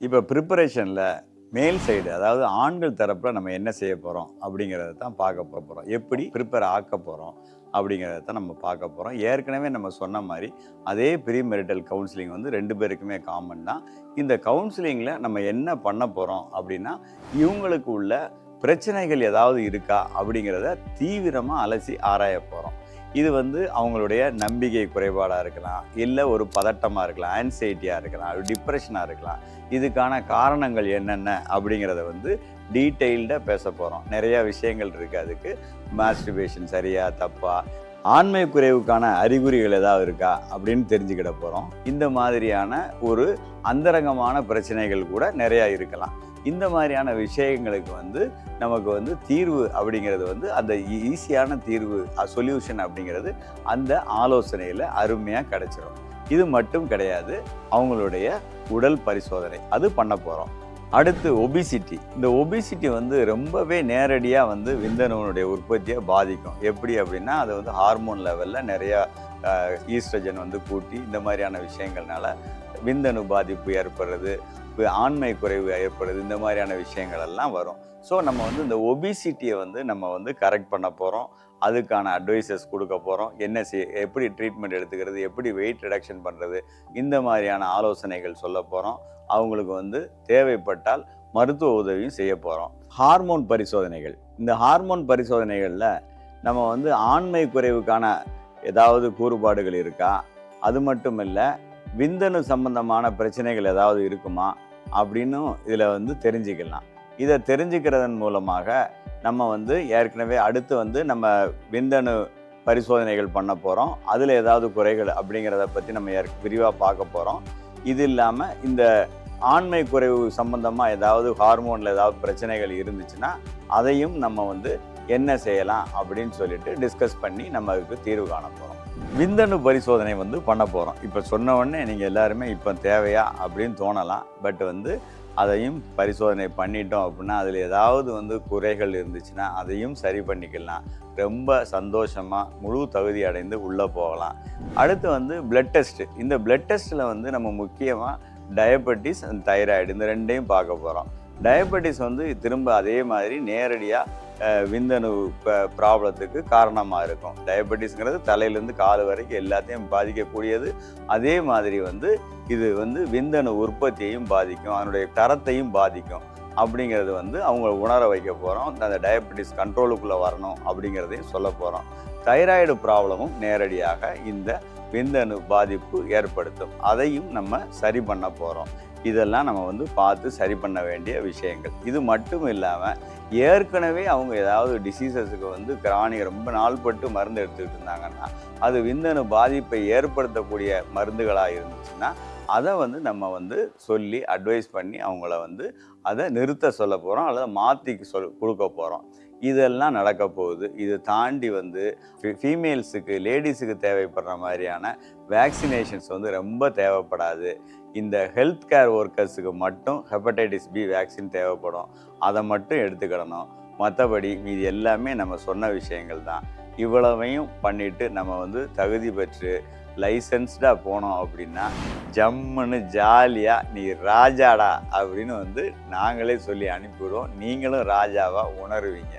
இப்போ ப்ரிப்பரேஷனில் மேல் சைடு அதாவது ஆண்கள் தரப்பில் நம்ம என்ன செய்ய போகிறோம் அப்படிங்கிறத தான் பார்க்க போகிறோம் எப்படி ப்ரிப்பேர் ஆக்க போகிறோம் அப்படிங்கிறத தான் நம்ம பார்க்க போகிறோம் ஏற்கனவே நம்ம சொன்ன மாதிரி அதே ப்ரீ மெரிட்டல் கவுன்சிலிங் வந்து ரெண்டு பேருக்குமே காமன் தான். இந்த கவுன்சிலிங்கில் நம்ம என்ன பண்ண போகிறோம் அப்படின்னா இவங்களுக்கு உள்ள பிரச்சனைகள் ஏதாவது இருக்கா அப்படிங்கிறத தீவிரமாக அலசி ஆராய போகிறோம் இது வந்து அவங்களுடைய நம்பிக்கை குறைபாடாக இருக்கலாம் இல்லை ஒரு பதட்டமாக இருக்கலாம் ஆன்சைட்டியாக இருக்கலாம் டிப்ரெஷனாக இருக்கலாம். இதுக்கான காரணங்கள் என்னென்ன அப்படிங்கிறத வந்து டீட்டெயில்டாக பேச போகிறோம் நிறையா விஷயங்கள் இருக்குது அதுக்கு. மாஸ்டிபேஷன் சரியா தப்பா ஆண்மை குறைவுக்கான அறிகுறிகள் ஏதாவது இருக்கா அப்படின்னு தெரிஞ்சுக்கிட போகிறோம் இந்த மாதிரியான ஒரு அந்தரங்கமான பிரச்சனைகள் கூட நிறையா இருக்கலாம். இந்த மாதிரியான விஷயங்களுக்கு வந்து நமக்கு வந்து தீர்வு அப்படிங்கிறது வந்து அந்த ஈஸியான தீர்வு சொல்யூஷன் அப்படிங்கிறது அந்த ஆலோசனையில் அருமையாக கிடச்சிரும். இது மட்டும் கிடையாது அவங்களுடைய உடல் பரிசோதனை அது பண்ண போகிறோம் அடுத்து ஒபிசிட்டி இந்த ஒபிசிட்டி வந்து ரொம்பவே நேரடியாக வந்து விந்தணுவனுடைய உற்பத்தியை பாதிக்கும். எப்படி அப்படின்னா அது வந்து ஹார்மோன் லெவலில் நிறையா ஈஸ்ட்ரஜன் வந்து கூட்டி இந்த மாதிரியான விஷயங்கள்னால விந்தணு பாதிப்பு ஏற்படுறது ஆண்மை குறைவு ஏற்படுது இந்த மாதிரியான விஷயங்கள் எல்லாம் வரும். ஸோ நம்ம வந்து இந்த ஒபிசிட்டியை வந்து நம்ம வந்து கரெக்ட் பண்ண போகிறோம் அதுக்கான அட்வைசஸ் கொடுக்க போகிறோம் என்ன செய் எப்படி ட்ரீட்மெண்ட் எடுத்துக்கிறது எப்படி வெயிட் ரிடக்ஷன் பண்ணுறது இந்த மாதிரியான ஆலோசனைகள் சொல்ல போகிறோம் அவங்களுக்கு வந்து தேவைப்பட்டால் மருத்துவ உதவியும் செய்ய போகிறோம் ஹார்மோன் பரிசோதனைகள். இந்த ஹார்மோன் பரிசோதனைகளில் நம்ம வந்து ஆண்மை குறைவுக்கான ஏதாவது கூறுபாடுகள் இருக்கா? அது மட்டும் இல்லை விந்தணு சம்பந்தமான பிரச்சனைகள் ஏதாவது இருக்குமா அப்படின்னும் இதில் வந்து தெரிஞ்சுக்கலாம். இதை தெரிஞ்சுக்கிறதன் மூலமாக நம்ம வந்து ஏற்கனவே அடுத்து வந்து நம்ம விந்தணு பரிசோதனைகள் பண்ண போகிறோம் அதில் ஏதாவது குறைகள் அப்படிங்கிறத பற்றி நம்ம ஏற் விரிவாக பார்க்க போகிறோம் இது இல்லாமல் இந்த ஆண்மை குறைவு சம்பந்தமாக ஏதாவது ஹார்மோனில் ஏதாவது பிரச்சனைகள் இருந்துச்சுன்னா அதையும் நம்ம வந்து என்ன செய்யலாம் அப்படின்னு சொல்லிட்டு டிஸ்கஸ் பண்ணி நம்ம அதுக்கு தீர்வு காண போகிறோம் விந்தணு பரிசோதனை வந்து பண்ண போகிறோம் இப்போ சொன்ன உடனே நீங்கள் எல்லாருமே இப்போ தேவையா அப்படின்னு தோணலாம். பட் வந்து அதையும் பரிசோதனை பண்ணிட்டோம் அப்படின்னா அதில் ஏதாவது வந்து குறைகள் இருந்துச்சுன்னா அதையும் சரி பண்ணிக்கலாம். ரொம்ப சந்தோஷமாக முழு தகுதி அடைந்து உள்ளே போகலாம். அடுத்து வந்து பிளட் டெஸ்ட் இந்த பிளட் டெஸ்ட்டில் வந்து நம்ம முக்கியமாக டயபெட்டிஸ் அண்ட் தைராய்டு இந்த ரெண்டையும் பார்க்க போகிறோம் டயபெட்டிஸ் வந்து திரும்ப அதே மாதிரி நேரடியாக விந்தணு ப்ராப்ளத்துக்கு காரணமாக இருக்கும். டயபெட்டிஸ்ங்கிறது தலையிலேருந்து கால் வரைக்கும் எல்லாத்தையும் பாதிக்கக்கூடியது. அதே மாதிரி வந்து இது வந்து விந்தணு உற்பத்தியையும் பாதிக்கும் அதனுடைய தரத்தையும் பாதிக்கும். அப்படிங்கிறது வந்து அவங்கள உணர வைக்க போகிறோம் அந்த டயபெட்டிஸ் கண்ட்ரோலுக்குள்ளே வரணும் அப்படிங்கிறதையும் சொல்ல போகிறோம் தைராய்டு ப்ராப்ளமும் நேரடியாக இந்த விந்தணு பாதிப்பு ஏற்படுத்தும். அதையும் நம்ம சரி பண்ண போகிறோம் இதெல்லாம் நம்ம வந்து பார்த்து சரி பண்ண வேண்டிய விஷயங்கள். இது மட்டும் இல்லாமல் ஏற்கனவே அவங்க ஏதாவது டிசீசஸுக்கு வந்து கிராணி ரொம்ப நாள்பட்டு மருந்து எடுத்துக்கிட்டு இருந்தாங்கன்னா அது விந்தணு பாதிப்பை ஏற்படுத்தக்கூடிய மருந்துகளாக இருந்துச்சுன்னா அதை வந்து நம்ம வந்து சொல்லி அட்வைஸ் பண்ணி அவங்கள வந்து அதை நிறுத்த சொல்ல போகிறோம் அல்லது மாற்றி சொல் கொடுக்க போகிறோம் இதெல்லாம் நடக்க போகுது. இது தாண்டி வந்து ஃபீமேல்ஸுக்கு லேடிஸுக்கு தேவைப்படுற மாதிரியான வேக்சினேஷன்ஸ் வந்து ரொம்ப தேவைப்படாது. இந்த ஹெல்த் கேர் ஒர்க்கர்ஸுக்கு மட்டும் ஹெப்படைட்டிஸ் பி வேக்சின் தேவைப்படும். அதை மட்டும் எடுத்துக்கிடணும். மற்றபடி இது எல்லாமே நம்ம சொன்ன விஷயங்கள் தான். இவ்வளவையும் பண்ணிவிட்டு நம்ம வந்து தகுதி பெற்று லைசன்ஸ்டாக போனோம் அப்படின்னா ஜம்முன்னு ஜாலியாக நீ ராஜாடா அப்படின்னு வந்து நாங்களே சொல்லி அனுப்பிவிடுவோம். நீங்களும் ராஜாவாக உணருவீங்க.